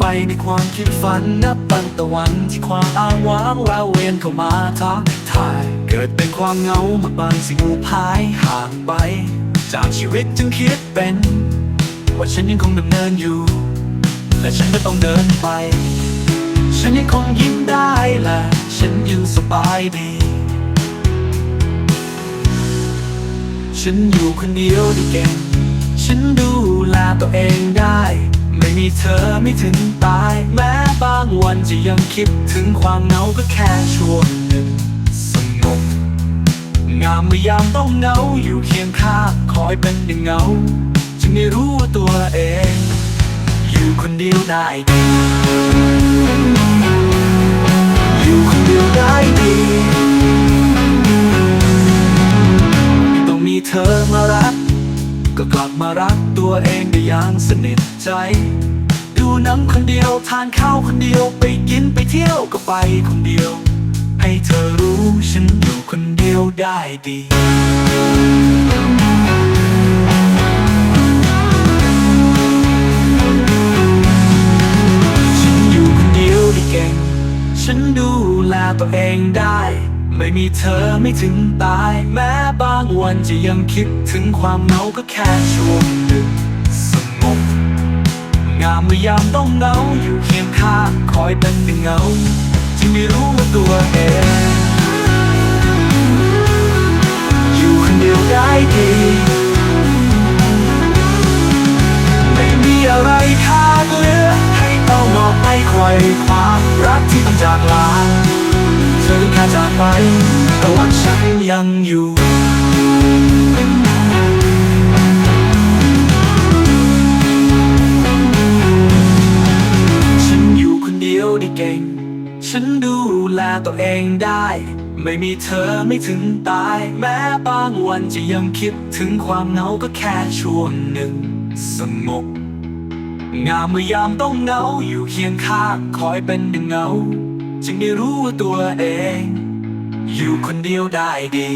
ไปในความคิดฝันนับตั้งแต่วันที่ความอ้างว้างแววเวียนเข้ามาท้าทาย เกิดเป็นความเหงามาบางสิ่งหูพายห่างไป จากชีวิตจึงคิดเป็น ว่าฉันยังคงดำเนินอยู่ และฉันก็ต้องเดินไป ฉันยังคงยิ้มได้และฉันยังสบายดีฉันอยู่คนเดียวได้เก่ง ฉันดูแลตัว เธอไม่ถึงตาย แม้บางวันจะยังคิดถึงความเหงาก็แค่ช่วงหนึ่งสงบงามเมื่อยามต้องเหงาอยู่เคียงข้างคอยเป็นอย่างเหงาจึงได้รู้ว่าตัวเอง อยู่คนเดียวได้ดีอยู่คนเดียวได้ดีต้องมีเธอมารักก็กลับมารักตัวเองได้อย่างสนิทใจ หนังคนเดียว ทานข้าวคนเดียว ไปกินไปเที่ยวก็ไปคนเดียว ให้เธอรู้ฉันอยู่คนเดียวได้ดีฉันอยู่คนเดียวได้เก่งฉันดูแลตัวเองได้ ไม่มีเธอไม่ถึงตาย แม้บางวันจะยังคิดถึงความเหงาก็แค่ช่วงหนึ่ง งามเมื่อยามต้องเหงาอยู่เคียงข้างคอยเป็นหนึ่งเงาจึงไม่รู้ว่าตัวเองอยู่คนเดียวได้ดีไม่มีอะไรขาดเหลือ ให้ต้องมอบให้ใครความรักที่ต้องจากลาเธอแค่จากไปแต่ว่าฉันยังอยู่ ดูแลตัวเองได้ ไม่มีเธอไม่ถึงตาย แม้บางวันจะยังคิดถึงความเหงาก็แค่ช่วงหนึ่ง สงบงามเมื่อยามต้องเหงาอยู่เคียงข้างคอยเป็นดึงเงา จึงได้รู้ว่าตัวเอง อยู่คนเดียวได้ดี